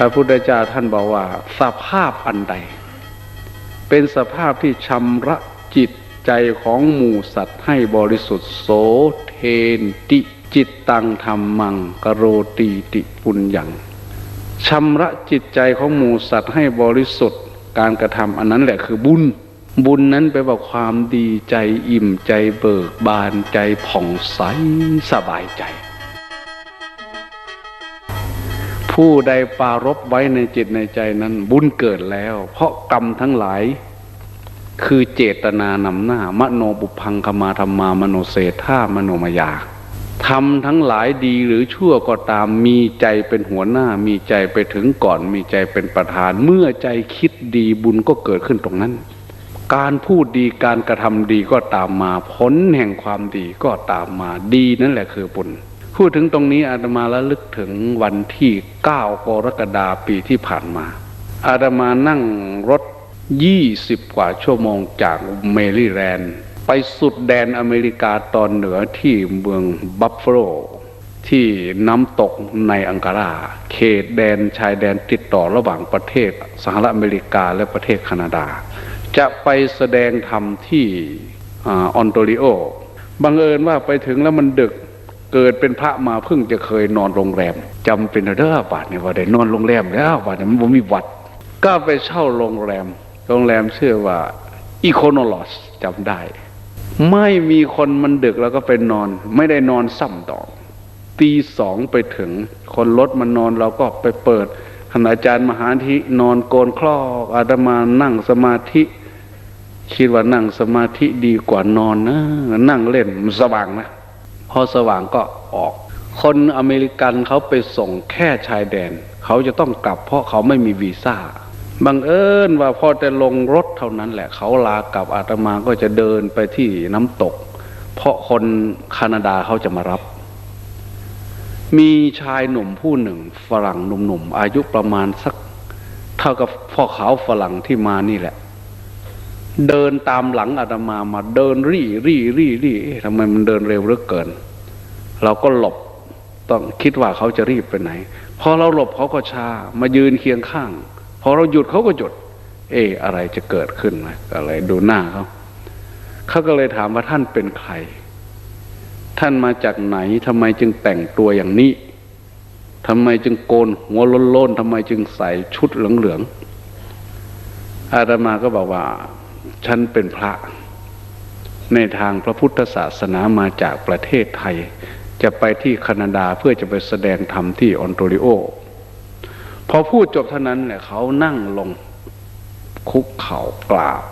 พระพุทธเจ้าท่านบอกว่า สภาพอันใด เป็นสภาพที่ชำระจิตใจของหมู่สัตว์ให้บริสุทธิ์โสเทนติจิตตังธรรมังกโรตีติปุญญังชำระจิตใจของหมู่สัตว์ให้บริสุทธิ์การกระทำอันนั้นแหละคือบุญ บุญนั้นแปลว่าความดีใจอิ่มใจเบิกบานใจผ่องใสสบายใจ ผู้ใดปารบไว้ในจิตในใจนั้น บุญเกิดแล้ว เพราะกรรมทั้งหลาย คือเจตนานำหน้า มโนบุพังคมาธรรมามโนเศรษฐามโนมยาทำทั้งหลายดีหรือชั่วก็ตามมีใจเป็นหัวหน้า มีใจไปถึงก่อน มีใจเป็นประธาน เมื่อใจคิดดีบุญก็เกิดขึ้นตรงนั้น การพูดดีการกระทำดีก็ตามมา ผลแห่งความดีก็ตามมาดีนั่นแหละคือบุญ พูดถึงตรงนี้อาตมาระลึกถึงวันที่ 9 กรกฎาปีที่ผ่านมา อาตมานั่งรถ 20 กว่าชั่วโมงจากเมริแลนด์ไปสุดแดนอเมริกาตอนเหนือที่เมืองบัฟฟาโลที่น้ำตกในอังการา เขตแดนชายแดนติดต่อระหว่างประเทศสหรัฐอเมริกาและประเทศแคนาดา จะไปแสดงธรรมที่อออนโตริโอบังเอิญว่าไปถึงแล้วมันดึก เกิดเป็นพระมาเพิ่งจะเคยนอนโรงแรมจำเป็นเด้อบาทเนี่ยว่าได้นอนโรงแรมแล้วบาทเนี่ยมันบ่มีวัด ก็ไปเช่าโรงแรม โรงแรมชื่อว่าอีโคโนลอสจำได้ ไม่มีคนมันดึกแล้วก็ไปนอน ไม่ได้นอนซ้ำต่อตีสองไปถึง คนรถมันนอนเราก็ไปเปิดคณะอาจารย์มหาธินอนโกนคลอกอาตมานั่งสมาธิคิดว่านั่งสมาธิดีกว่านอนนะ นั่งเล่นมันสว่างนะ อสว่างก็ออก คนอเมริกันเขาไปส่งแค่ชายแดน เขาจะต้องกลับเพราะเขาไม่มีวีซ่าบังเอิญว่าพอจะลงรถเท่านั้นแหละ เขาลากลับอาตมาก็จะเดินไปที่น้ำตก เพราะคนแคนาดาเขาจะมารับ มีชายหนุ่มผู้หนึ่ง ฝรั่งหนุ่มๆอายุประมาณสัก เท่ากับพ่อขาวฝรั่งที่มานี่แหละ เดินตามหลังอาตมามาเดินรี่รี่รี่รี่ทำไมมันเดินเร็วเหลือเกิน เราก็หลบต้องคิดว่าเขาจะรีบไปไหน พอเราหลบเขาก็ช้ามายืนเคียงข้าง พอเราหยุดเขาก็หยุด เอ๊ะอะไรจะเกิดขึ้นไหมก็เลยดูหน้าเขาเขาก็เลยถามว่าท่านเป็นใคร ท่านมาจากไหนทำไมจึงแต่งตัวอย่างนี้ทำไมจึงโกนหัวล้นๆทำไมจึงใส่ชุดเหลืองๆอาตมาก็บอกว่า ฉันเป็นพระ ในทางพระพุทธศาสนามาจากประเทศไทย จะไปที่แคนาดาเพื่อจะไปแสดงธรรมที่ออนโตริโอ พอพูดจบเท่านั้นเนี่ยเขานั่งลงคุกเข่ากราบ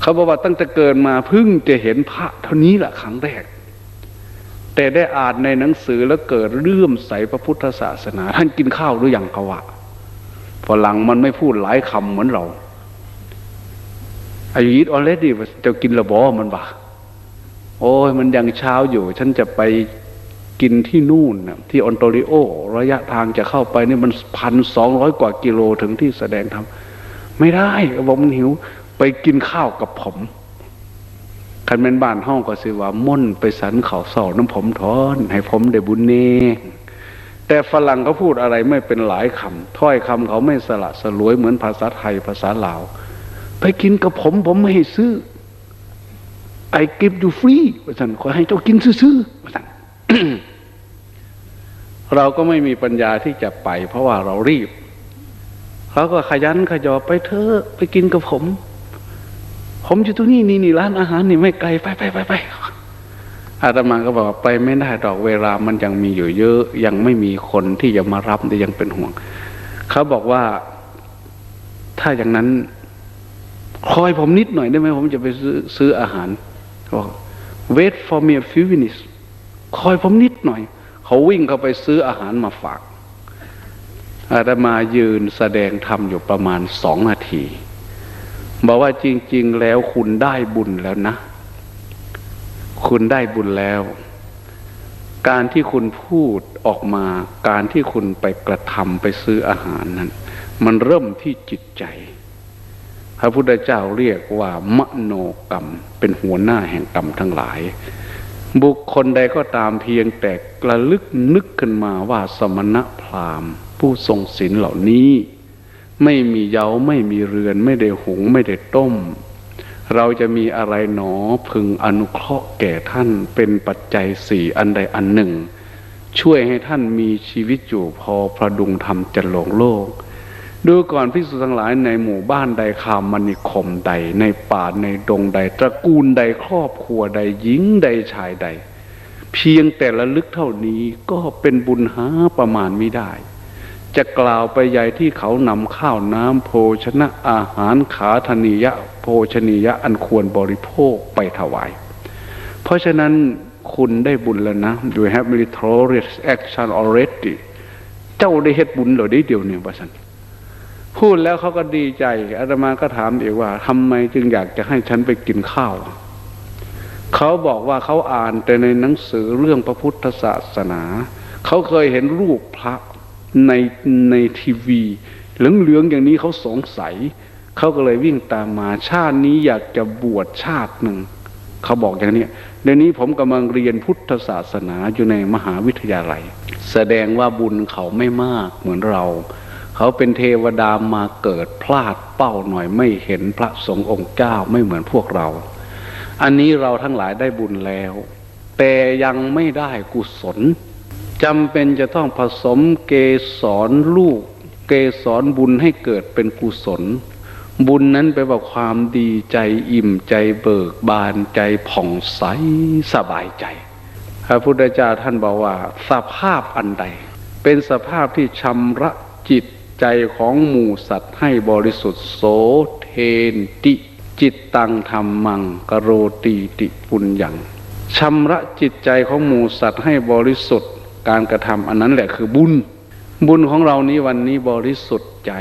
เขาบอกว่าตั้งแต่เกิดมาเพิ่งจะเห็นพระเท่านี้แหละครั้งแรก แต่ได้อ่านในหนังสือแล้วเกิดเลื่อมใสพระพุทธศาสนา ท่านกินข้าวหรือยังเขาวะฝรั่งมันไม่พูดหลายคำเหมือนเราอายุยิดออเลดี้จะกินระบอมันบ่า โอ้ยมันยังเช้าอยู่ ฉันจะไปกินที่นู่นนะที่ออนโตริโอ ระยะทางจะเข้าไปนี่มันพันสองร้อยกว่ากิโลถึงที่แสดงธรรมไม่ได้บอกมันหิว ไปกินข้าวกับผมคันเป็นบ้านห้องก็สิว่าม่นไปสันเขาเสาน้ำผมทอน ให้ผมได้บุญเนแต่ฝรั่งเขาพูดอะไรไม่เป็นหลายคำถ้อยคำเขาไม่สละสลวยเหมือนภาษาไทยภาษาลาว ไปกินกับผมผมไม่ให้ซื้อ I give you free ว่าสันขอให้เจ้ากินซื้อๆว่าสันเราก็ไม่มีปัญญาที่จะไป เพราะว่าเรารีบเราก็ขยันขยอไปเถอะไปกินกับผม ผมอยู่ตรงนี้นี่นี่ร้านอาหารนี่ไม่ไกลไปไปไปไปอาตมาก็บอกไปไม่ได้ดอกเวลามันยังมีอยู่เยอะ ยังไม่มีคนที่จะมารับแต่ยังเป็นห่วง เขาบอกว่าถ้าอย่างนั้น คอยผมนิดหน่อยได้ไหมผมจะไปซื้อซื้ออาหาร บอก wait for me a few minutes คอยผมนิดหน่อย เขาวิ่งเข้าไปซื้ออาหารมาฝาก อาตมายืนแสดงธรรมอยู่ประมาณสองนาที บอกว่าจริง ๆ แล้วคุณได้บุญแล้วนะ คุณได้บุญแล้ว การที่คุณพูดออกมา การที่คุณไปกระทำไปซื้ออาหารนั้น มันเริ่มที่จิตใจ พระพุทธเจ้าเรียกว่ามโนกรรม เป็นหัวหน้าแห่งกรรมทั้งหลาย บุคคลใดก็ตามเพียงแต่กระลึกนึกขึ้นมาว่าสมณะพราหมณ์ ผู้ทรงศีลเหล่านี้ ไม่มีเย้าไม่มีเรือน ไม่ได้หุงไม่ได้ต้ม เราจะมีอะไรหนอพึงอนุเคราะห์แก่ท่านเป็นปัจจัยสี่อันใดอันหนึ่ง ช่วยให้ท่านมีชีวิตอยู่พอประดุงธรรมจะหลงโลก ดูก่อนพิสุทั้งหลายในหมู่บ้านใดคามมณิคมใด ในป่าในดงใด ตระกูลใดครอบครัวใดหญิงใดชายใด เพียงแต่ละลึกเท่านี้ก็เป็นบุญหาประมาณไม่ได้ จะกล่าวไปใหญ่ที่เขานำข้าวน้ำโภชนะอาหารขาธนียะโภชนียะอันควรบริโภคไปถวาย เพราะฉะนั้นคุณได้บุญแล้วนะ you have meritorious action already เจ้าได้เฮ็ดบุญเหรอได้เดียวเนี่ยว่าสัน พูดแล้วเขาก็ดีใจอาตมาก็ถามอีกว่าทำไมจึงอยากจะให้ฉันไปกินข้าวเขาบอกว่าเขาอ่านแต่ในหนังสือเรื่องพระพุทธศาสนา เขาเคยเห็นรูปพระในในทีวีเหลืองๆอย่างนี้เขาสงสัย เขาก็เลยวิ่งตามมาชาตินี้อยากจะบวชชาติหนึ่ง เขาบอกอย่างนี้เดี๋ยวนี้ผมกำลังเรียนพุทธศาสนาอยู่ในมหาวิทยาลัย แสดงว่าบุญเขาไม่มากเหมือนเรา เขาเป็นเทวดามาเกิดพลาดเป้าหน่อยไม่เห็นพระสงฆ์องค์เจ้าไม่เหมือนพวกเรา อันนี้เราทั้งหลายได้บุญแล้ว แต่ยังไม่ได้กุศลจำเป็นจะต้องผสมเกสรลูก เกสรบุญให้เกิดเป็นกุศล บุญนั้นแปลว่าความดีใจอิ่มใจเบิกบานใจผ่องใสสบายใจพระพุทธเจ้าท่านบอกว่า สภาพอันใด เป็นสภาพที่ชำระจิต ใจของหมู่สัตว์ให้บริสุทธิ์โสเทนติ จิตตังธรรมังกโรตีติปุญญังชำระจิตใจของหมู่สัตว์ให้บริสุทธิ์การกระทำอันนั้นแหละคือบุญ บุญของเรานี้วันนี้บริสุทธิ์ใจ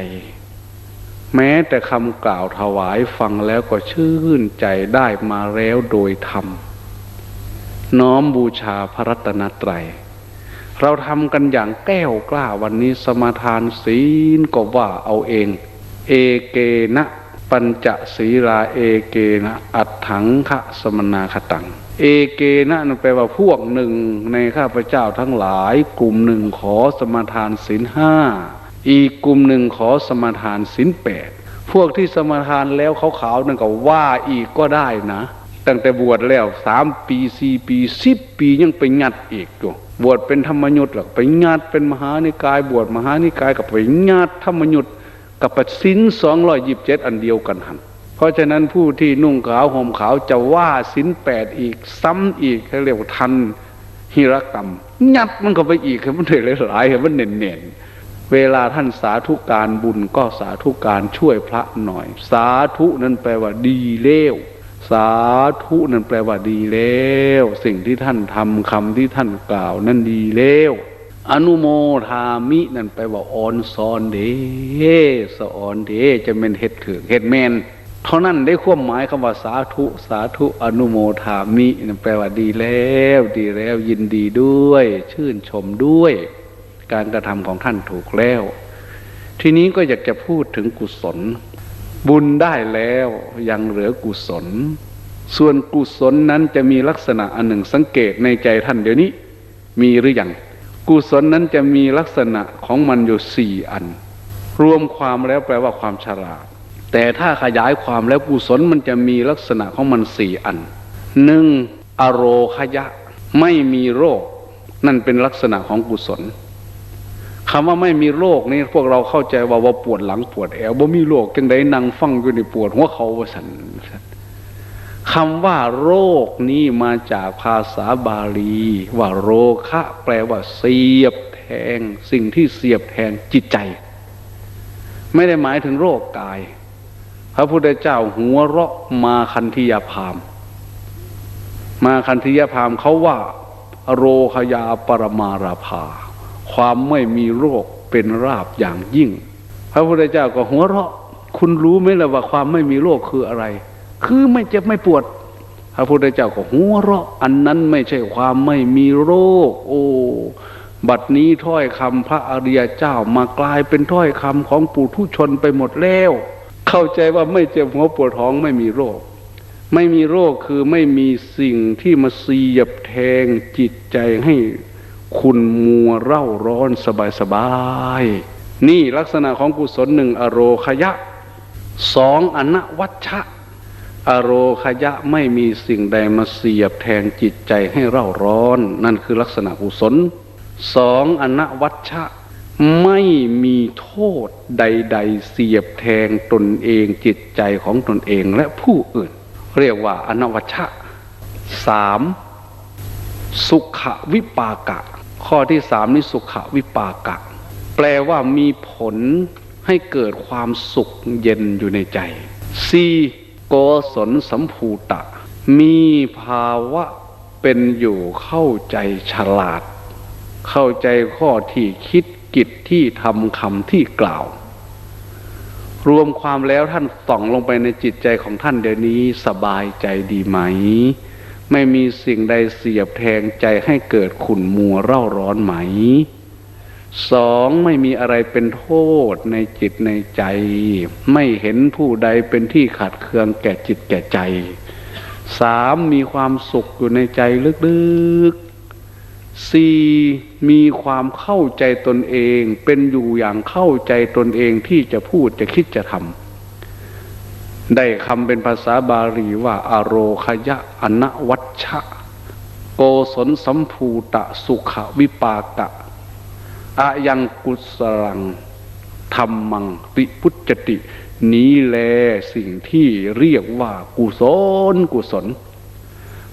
แม้แต่คำกล่าวถวายฟังแล้วก็ชื่นใจได้มาแล้วโดยธรรมน้อมบูชาพระรัตนตรัย เราทำกันอย่างแก้วกล้าวันนี้สมาทานศีลก็ว่าเอาเอง เอเกนะปัญจศีลาเอเกนะอัตถังคะสมนาคตัง เอเกนะนั่นแปลว่าพวกหนึ่งในข้าพเจ้าทั้งหลายกลุ่มหนึ่งขอสมาทานศีลห้าอีกกลุ่มหนึ่งขอสมาทานศีลแปดพวกที่สมาทานแล้วเขาขาวๆนั่นก็ว่าอีกก็ได้นะ ตั้งแต่บวชแล้วสามปีสี่ปีสิบปียังไปงัดอีกอยู่บวชเป็นธรรมยุทธ์หรอกไปงัดเป็นมหานิกาย บวชมหานิกายกับไปงัดธรรมยุทธ์กับปัสินสองร้อยยิบเจ็ดอันเดียวกันหันเพราะฉะนั้นผู้ที่นุ่งขาวห่มขาวจะว่าสินแปดอีกซ้ำอีกเขาเรียกว่าทันหิรกรรมงัดมันก็ไปอีกให้มันเลยหลายให้มันเน่นๆเวลาท่านสาธุการบุญก็สาธุการช่วยพระหน่อย สาธุนั้นแปลว่าดีเลว สาธุนั่นแปลว่าดีแล้ว สิ่งที่ท่านทำคำที่ท่านกล่าว นั่นดีแล้ว อนุโมทามินั่นแปลว่าอ่อนซอนเดสอนเดจะเป็นเฮ็ดถือเฮ็ดแมนเท่านั้นได้ความหมายคำว่าสาธุสาธุอนุโมทามินั่นแปลว่าดีแล้ว ดีแล้วยินดีด้วย ชื่นชมด้วย การกระทำของท่านถูกแล้ว ทีนี้ก็อยากจะพูดถึงกุศล บุญได้แล้วยังเหลือกุศล ส่วนกุศลนั้นจะมีลักษณะอันหนึ่งสังเกตในใจท่านเดี๋ยวนี้ มีหรือยังกุศลนั้นจะมีลักษณะของมันอยู่สี่อัน รวมความแล้วแปลว่าความฉลาด แต่ถ้าขยายความแล้วกุศลมันจะมีลักษณะของมันสี่อันหนึ่งอโรคยะ ไม่มีโรค นั่นเป็นลักษณะของกุศล คำว่าไม่มีโรคนี่พวกเราเข้าใจว่าว่าปวดหลังปวดแอวบ่มีโรคจังไดนั่งฟังอยู่ในปวดหัวเขาว่าสันคำว่าโรคนี้มาจากภาษาบาลี ว่าโรคะ แปลว่า เสียบแทง สิ่งที่เสียบแทงจิตใจ ไม่ได้หมายถึงโรคกาย พระพุทธเจ้าหัวเราะมาคันธิยาพาม มาคันธิยาพามเขาว่า โรคยาปรมาราภา ความไม่มีโรคเป็นราบอย่างยิ่ง พระพุทธเจ้าก็หัวเราะ คุณรู้ไหมล่ะว่าความไม่มีโรคคืออะไร คือไม่เจ็บไม่ปวด พระพุทธเจ้าก็หัวเราะ อันนั้นไม่ใช่ความไม่มีโรค โอ้บัดนี้ถ้อยคำพระอริยเจ้ามากลายเป็นถ้อยคำของปุถุชนไปหมดแล้ว เข้าใจว่าไม่เจ็บหัวปวดท้องไม่มีโรค ไม่มีโรคคือไม่มีสิ่งที่มาเสียบแทงจิตใจให้ คุณมัวเร่าร้อนสบายสบาย นี่ลักษณะของกุศลหนึ่งอโรคยะสองอนวัชชะ อโรคยะไม่มีสิ่งใดมาเสียบแทงจิตใจให้เร่าร้อน นั่นคือลักษณะกุศลสองอนวัชชะ ไม่มีโทษใด ๆ เสียบแทงตนเองจิตใจของตนเองและผู้อื่น เรียกว่าอนวัชชะสามสุขวิปากะ ข้อที่สามนี่สุขวิปากะ แปลว่ามีผลให้เกิดความสุขเย็นอยู่ในใจสี่โกศลสัมภูตะ มีภาวะเป็นอยู่เข้าใจฉลาด เข้าใจข้อที่คิดกิจที่ทำคำที่กล่าว รวมความแล้วท่านส่องลงไปในจิตใจของท่านเดี๋ยวนี้สบายใจดีไหม ไม่มีสิ่งใดเสียบแทงใจให้เกิดขุ่นมัวเร่าร้อนไหมสองไม่มีอะไรเป็นโทษในจิตในใจ ไม่เห็นผู้ใดเป็นที่ขัดเคืองแก่จิตแก่ใจสามมีความสุขอยู่ในใจลึกๆสี่มีความเข้าใจตนเอง เป็นอยู่อย่างเข้าใจตนเองที่จะพูดจะคิดจะทำ ได้คำเป็นภาษาบาลีว่า อโรคยะอนวัชชะ โกศลสัมภูตะสุขวิปากะอะยังกุศลังธรรมังติพุจติ นี้แลสิ่งที่เรียกว่ากุศลกุศล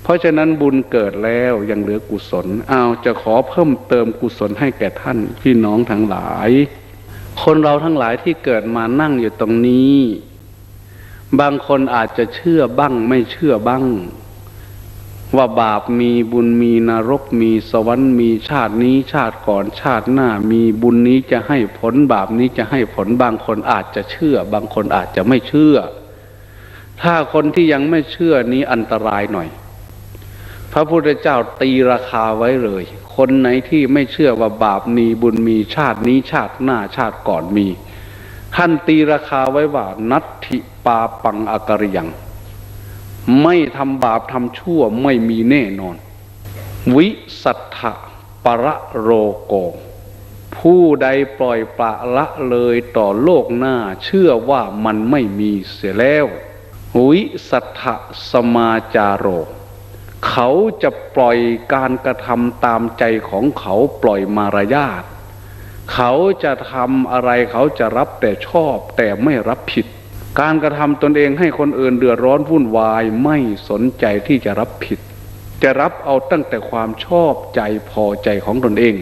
เพราะฉะนั้นบุญเกิดแล้วยังเหลือกุศลเอาจะขอเพิ่มเติมกุศลให้แก่ท่านพี่น้องทั้งหลาย คนเราทั้งหลายที่เกิดมานั่งอยู่ตรงนี้ บางคนอาจจะเชื่อบ้างไม่เชื่อบ้าง ว่าบาปมีบุญมีนรกมีสวรรค์มีชาตินี้ชาติก่อนชาติหน้ามีบุญนี้จะให้ผลบาปนี้จะให้ผลบางคนอาจจะเชื่อ บางคนอาจจะไม่เชื่อ ถ้าคนที่ยังไม่เชื่อนี้อันตรายหน่อย พระพุทธเจ้าตีราคาไว้เลย คนไหนที่ไม่เชื่อว่าบาปมีบุญมีชาตินี้ชาติหน้าชาติก่อนมี ท่านตีราคาไว้ว่า นัตถิปาปังอากริยัง ไม่ทำบาปทำชั่วไม่มีแน่นอน วิสัทธะประโรโก ผู้ใดปล่อยปละละเลยต่อโลกหน้า เชื่อว่ามันไม่มีเสียแล้ว วิสัทธะสมาจาโร เขาจะปล่อยการกระทำตามใจของเขาปล่อยมารยาท เขาจะทำอะไรเขาจะรับแต่ชอบแต่ไม่รับผิด การกระทำตนเองให้คนอื่นเดือดร้อนวุ่นวายไม่สนใจที่จะรับผิด จะรับเอาตั้งแต่ความชอบใจพอใจของตนเอง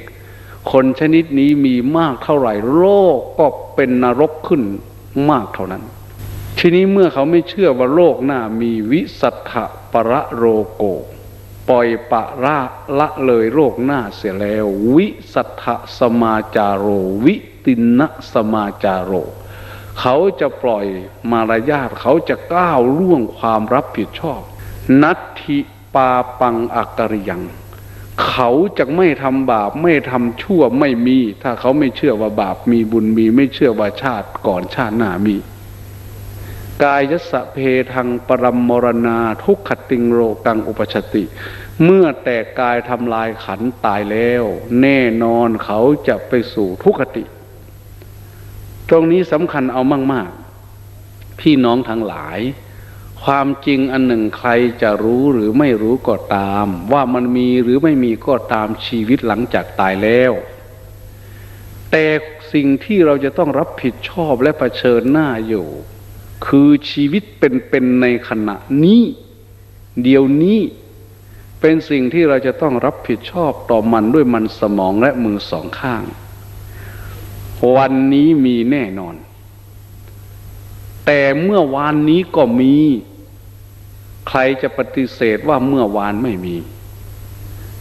คนชนิดนี้มีมากเท่าไหร่โลกก็เป็นนรกขึ้นมากเท่านั้น ทีนี้เมื่อเขาไม่เชื่อว่าโลกหน้ามีวิสัทธะประโรโก ปล่อยปะละละเลยโลกหน้าเสียแล้ว วิสัทธสมาจาโร วิตินะสมาจาโร เขาจะปล่อยมารยาทเขาจะก้าวล่วงความรับผิดชอบ นัตถิปาปังอักริยัง เขาจะไม่ทำบาปไม่ทำชั่วไม่มี ถ้าเขาไม่เชื่อว่าบาปมีบุญมี ไม่เชื่อว่าชาติก่อนชาติหน้ามี กายสะเพทังปรมมรณาทุกขติงโรกังอุปชติ เมื่อแต่กายทำลายขันตายแล้ว แน่นอนเขาจะไปสู่ทุกขติ ตรงนี้สำคัญเอามาก ๆ พี่น้องทั้งหลาย ความจริงอันหนึ่งใครจะรู้หรือไม่รู้ก็ตาม ว่ามันมีหรือไม่มีก็ตามชีวิตหลังจากตายแล้วแต่สิ่งที่เราจะต้องรับผิดชอบและะเผชิญหน้าอยู่ คือชีวิตเป็นๆในขณะนี้ เดี๋ยวนี้เป็นสิ่งที่เราจะต้องรับผิดชอบต่อมันด้วยมันสมองและมือสองข้าง วันนี้มีแน่นอน แต่เมื่อวานนี้ก็มี ใครจะปฏิเสธว่าเมื่อวานไม่มี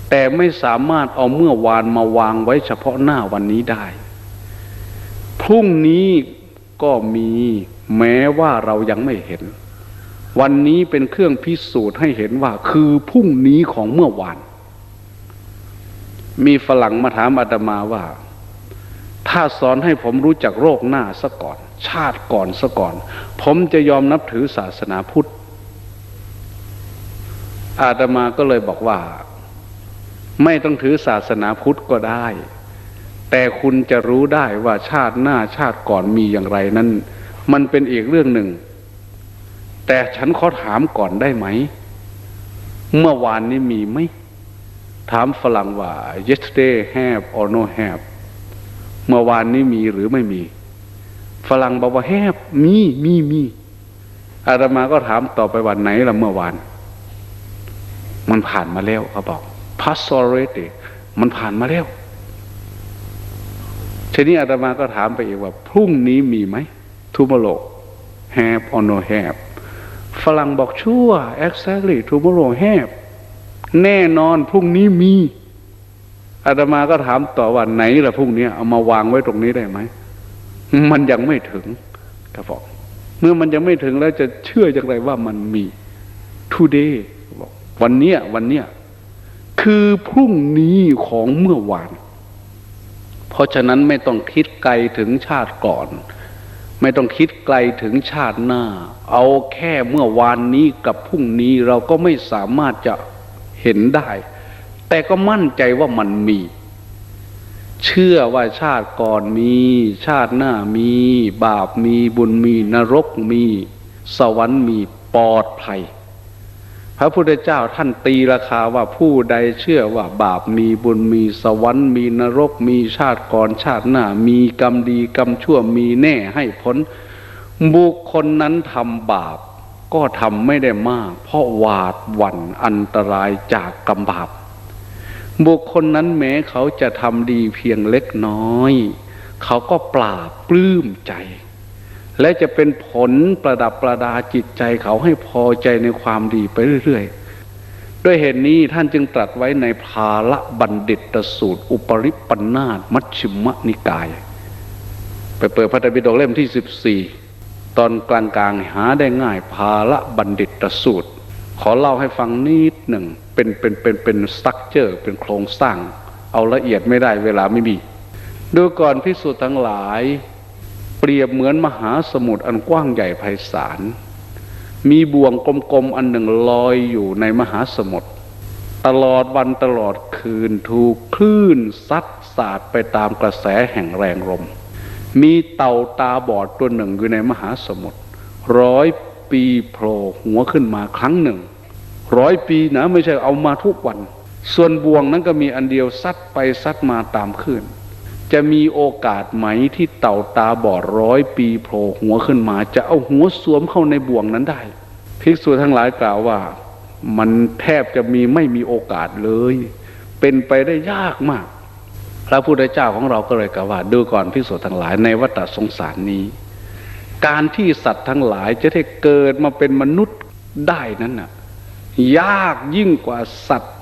แต่ไม่สามารถเอาเมื่อวานมาวางไว้เฉพาะหน้าวันนี้ได้ พรุ่งนี้ก็มี แม้ว่าเรายังไม่เห็น วันนี้เป็นเครื่องพิสูจน์ให้เห็นว่า คือพรุ่งนี้ของเมื่อวาน มีฝรั่งมาถามอาตมาว่า ถ้าสอนให้ผมรู้จักโรคหน้าซะก่อน ชาติก่อนซะก่อน ผมจะยอมนับถือศาสนาพุทธ อาตมาก็เลยบอกว่า ไม่ต้องถือศาสนาพุทธก็ได้แแต่คุณจะรู้ได้ว่าชาติหน้าชาติก่อนมีอย่างไรนั้น มันเป็นอีกเรื่องหนึ่ง แต่ฉันขอถามก่อนได้ไหม เมื่อวานนี้มีไหม ถามฝรั่งว่า yesterday have or no have เมื่อวานนี้มีหรือไม่มี ฝรั่งบอกว่า have มีมีมีอาตมาก็ถามต่อไปวันไหนละเมื่อวาน มันผ่านมาแล้วเขาบอก past already มันผ่านมาแล้วทีนี้อาตมาก็ถามไปอีกว่า พรุ่งนี้มีไหม tomorrow have or no have ฝรั่งบอกชั่ว exactly tomorrow have แน่นอนพรุ่งนี้มีอาตมาก็ถามต่อว่าไหนล่ะพรุ่งนี้เอามาวางไว้ตรงนี้ได้ไหมมันยังไม่ถึงก็บอก เมื่อมันยังไม่ถึงแล้วจะเชื่อจากไรว่ามันมี today บอกวันเนี้ยวันเนี้ยคือพรุ่งนี้ของเมื่อวาน เพราะฉะนั้นไม่ต้องคิดไกลถึงชาติก่อน ไม่ต้องคิดไกลถึงชาติหน้า เอาแค่เมื่อวานนี้กับพรุ่งนี้เราก็ไม่สามารถจะเห็นได้ แต่ก็มั่นใจว่ามันมี เชื่อว่าชาติก่อนมี ชาติหน้ามี บาปมีบุญมีนรกมี สวรรค์มีปลอดภัย พระพุทธเจ้าท่านตีราคาว่าผู้ใดเชื่อว่าบาปมีบุญมีสวรรค์มีนรกมีชาติก่อนชาติหน้า มีกรรมดีกรรมชั่วมีแน่ให้พ้นบุคคลนั้นทำบาปก็ทำไม่ได้มาก เพราะหวาดหวั่นอันตรายจากกรรมบาป บุคคลนั้นแม้เขาจะทำดีเพียงเล็กน้อย เขาก็ปราบปลื้มใจ และจะเป็นผลประดับประดาจิตใจเขาให้พอใจในความดีไปเรื่อยๆ ด้วยเหตุนี้ท่านจึงตรัสไว้ในภาละบัณฑิตสูตร อุปริปันาตมัชฌิมนิกาย ไปเปิดพระไตรปิฎกเล่มที่สิบสี่ตอนกลางๆหาได้ง่ายภาละบัณฑิตสูตร ขอเล่าให้ฟังนิดหนึ่งเป็นเป็นเป็นเป็นสตั๊กเจอร์เป็นโครงสร้าง เอาละเอียดไม่ได้เวลาไม่มี ดูก่อนพิสูจน์ทั้งหลาย เปรียบเหมือนมหาสมุทรอันกว้างใหญ่ไพศาล มีบ่วงกลมๆอันหนึ่งลอยอยู่ในมหาสมุทรตลอดวันตลอดคืนถูกคลื่นซัดสาดไปตามกระแสแห่งแรงลม มีเต่าตาบอดตัวหนึ่งอยู่ในมหาสมุทรร้อยปีโผล่หัวขึ้นมาครั้งหนึ่ง ร้อยปีนะไม่ใช่เอามาทุกวัน ส่วนบ่วงนั้นก็มีอันเดียวซัดไปซัดมาตามคลื่น จะมีโอกาสไหมที่เต่าตาบอดร้อยปีโผล่หัวขึ้นมา จะเอาหัวสวมเข้าในบ่วงนั้นได้ภิกษุทั้งหลายกล่าวว่า มันแทบจะมีไม่มีโอกาสเลย เป็นไปได้ยากมาก พระพุทธเจ้าของเราก็เลยกล่าวว่าดูก่อนภิกษุทั้งหลายในวัฏสงสารนี้ การที่สัตว์ทั้งหลายจะได้เกิดมาเป็นมนุษย์ได้นั้นน่ะ ยากยิ่งกว่าสัตว์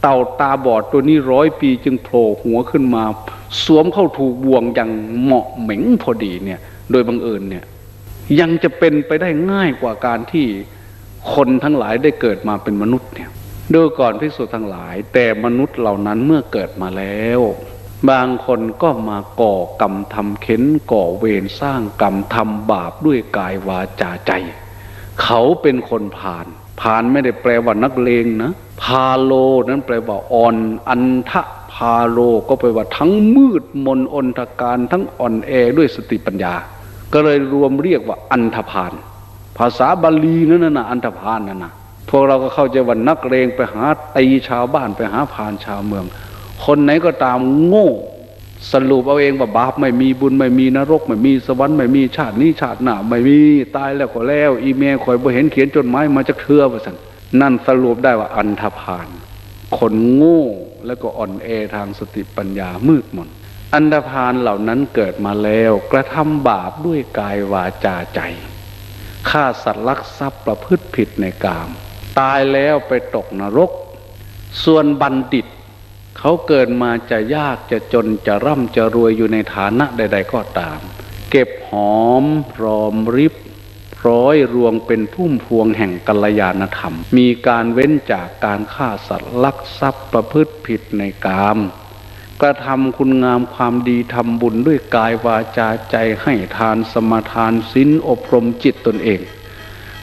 เต่าตาบอดตัวนี้ร้อยปีจึงโผล่หัวขึ้นมา สวมเข้าถูกบ่วงอย่างเหมาะเหม็งพอดีเนี่ย โดยบังเอิญเนี่ย ยังจะเป็นไปได้ง่ายกว่าการที่คนทั้งหลายได้เกิดมาเป็นมนุษย์เนี่ยดูก่อนพิสูจน์ทั้งหลาย แต่มนุษย์เหล่านั้นเมื่อเกิดมาแล้ว บางคนก็มาก่อกรรมทำเข็นก่อเวรสร้างกรรมทำบาปด้วยกายวาจาใจ เขาเป็นคนผ่านผ่านไม่ได้แปลว่านักเลงนะพาโลนั้นแปลว่าอ่อน อันทะาโลก็แปว่าทั้งมืดมนอนทการทั้งอ่อนแอด้วยสติปัญญา ก็เลยรวมเรียกว่าอันธพาลภาษาบาลีนั่นน่ะอันธพาลนั่นน่ะพวกเราก็เข้าใจว่านักเลงไปหาตีชาวบ้านไปหาพานชาวเมือง คนไหนก็ตามโง่ สรุปเอาเองว่าบาปไม่มีบุญไม่มีนรก ไม่มีสวรรค์ไม่มีชาตินี้ชาติหน้าไม่มีตายแล้วก็แล้ว อีเมลคอยบ่เห็นเขียนจดหมายมาจากเทือว่าสันนั่นสรุปได้ว่าอันธพาลคนโง่ แล้วก็อ่อนแอทางสติปัญญามืดมน อันธพาลเหล่านั้นเกิดมาแล้ว กระทำบาปด้วยกายวาจาใจฆ่าสัตว์ลักทรัพย์ประพฤติผิดในกาม ตายแล้วไปตกนรก ส่วนบัณฑิต เขาเกิดมาจะยากจะจนจะร่ำจะรวยอยู่ในฐานะใด ๆ ก็ตาม เก็บหอมรอมริบ ร้อยรวงเป็นพุ่มพวงแห่งกัลยาณธรรม มีการเว้นจากการฆ่าสัตว์ลักทรัพย์ประพฤติผิดในกามกระทำคุณงามความดีทำบุญด้วยกายวาจาใจให้ทานสมาทานศีลอบรมจิตตนเอง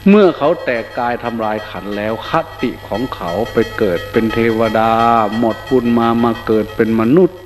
เมื่อเขาแตกกายทำลายขันแล้วคติของเขาไปเกิดเป็นเทวดา หมดบุญมามาเกิดเป็นมนุษย์